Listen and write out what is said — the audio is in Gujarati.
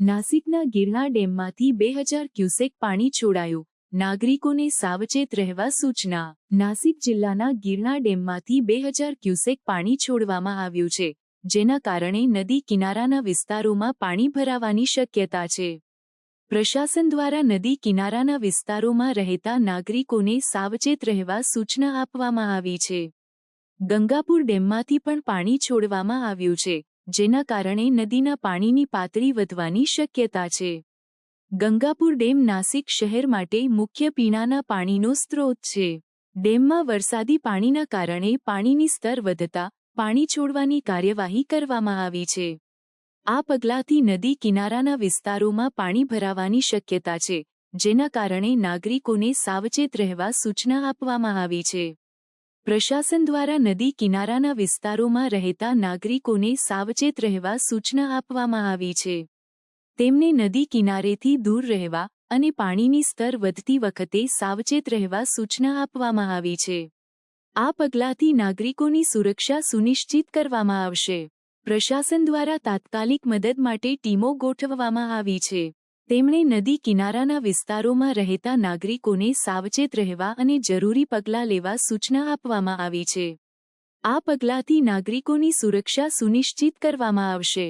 નાસિકના ગિરણા ડેમમાંથી બે હજાર ક્યુસેક પાણી છોડાયું. નાગરિકોને સાવચેત રહેવા સૂચના. નાસિક જિલ્લાના ગિરણા ડેમમાંથી બે હજાર ક્યુસેક પાણી છોડવામાં આવ્યું છે, જેના કારણે નદી કિનારાના વિસ્તારોમાં પાણી ભરાવાની શક્યતા છે. પ્રશાસન દ્વારા નદી કિનારાના વિસ્તારોમાં રહેતા નાગરિકોને સાવચેત રહેવા સૂચના આપવામાં આવી છે. ગંગાપુર ડેમમાંથી પણ પાણી છોડવામાં આવ્યું છે. જેના કારણે નદીના પાણીની પાતળી વધવાની શક્યતા છે. ગંગાપુર ડેમ નાસિક શહેર માટે મુખ્ય પીણાના પાણીનો સ્ત્રોત છે. ડેમમાં વરસાદી પાણીના કારણે પાણીની સ્તર વધતા પાણી છોડવાની કાર્યવાહી કરવામાં આવી છે. આ પગલાંથી નદી કિનારાના વિસ્તારોમાં પાણી ભરાવાની શક્યતા છે, જેના કારણે નાગરિકોને સાવચેત રહેવા સૂચના આપવામાં આવી છે. પ્રશાસન દ્વારા નદી કિનારાના વિસ્તારોમાં રહેતા નાગરિકોને સાવચેત રહેવા સૂચના આપવામાં આવી છે. તેમને નદી કિનારેથી દૂર રહેવા અને પાણીની સ્તર વધતી વખતે સાવચેત રહેવા સૂચના આપવામાં આવી છે. આ પગલાંથી નાગરિકોની સુરક્ષા સુનિશ્ચિત કરવામાં આવશે. પ્રશાસન દ્વારા તાત્કાલિક મદદ માટે ટીમો ગોઠવવામાં આવી છે. તેમણે નદી કિનારાના વિસ્તારોમાં રહેતા નાગરિકોને સાવચેત રહેવા અને જરૂરી પગલાં લેવા સૂચના આપવામાં આવી છે. આ પગલાંથી નાગરિકોની સુરક્ષા સુનિશ્ચિત કરવામાં આવશે.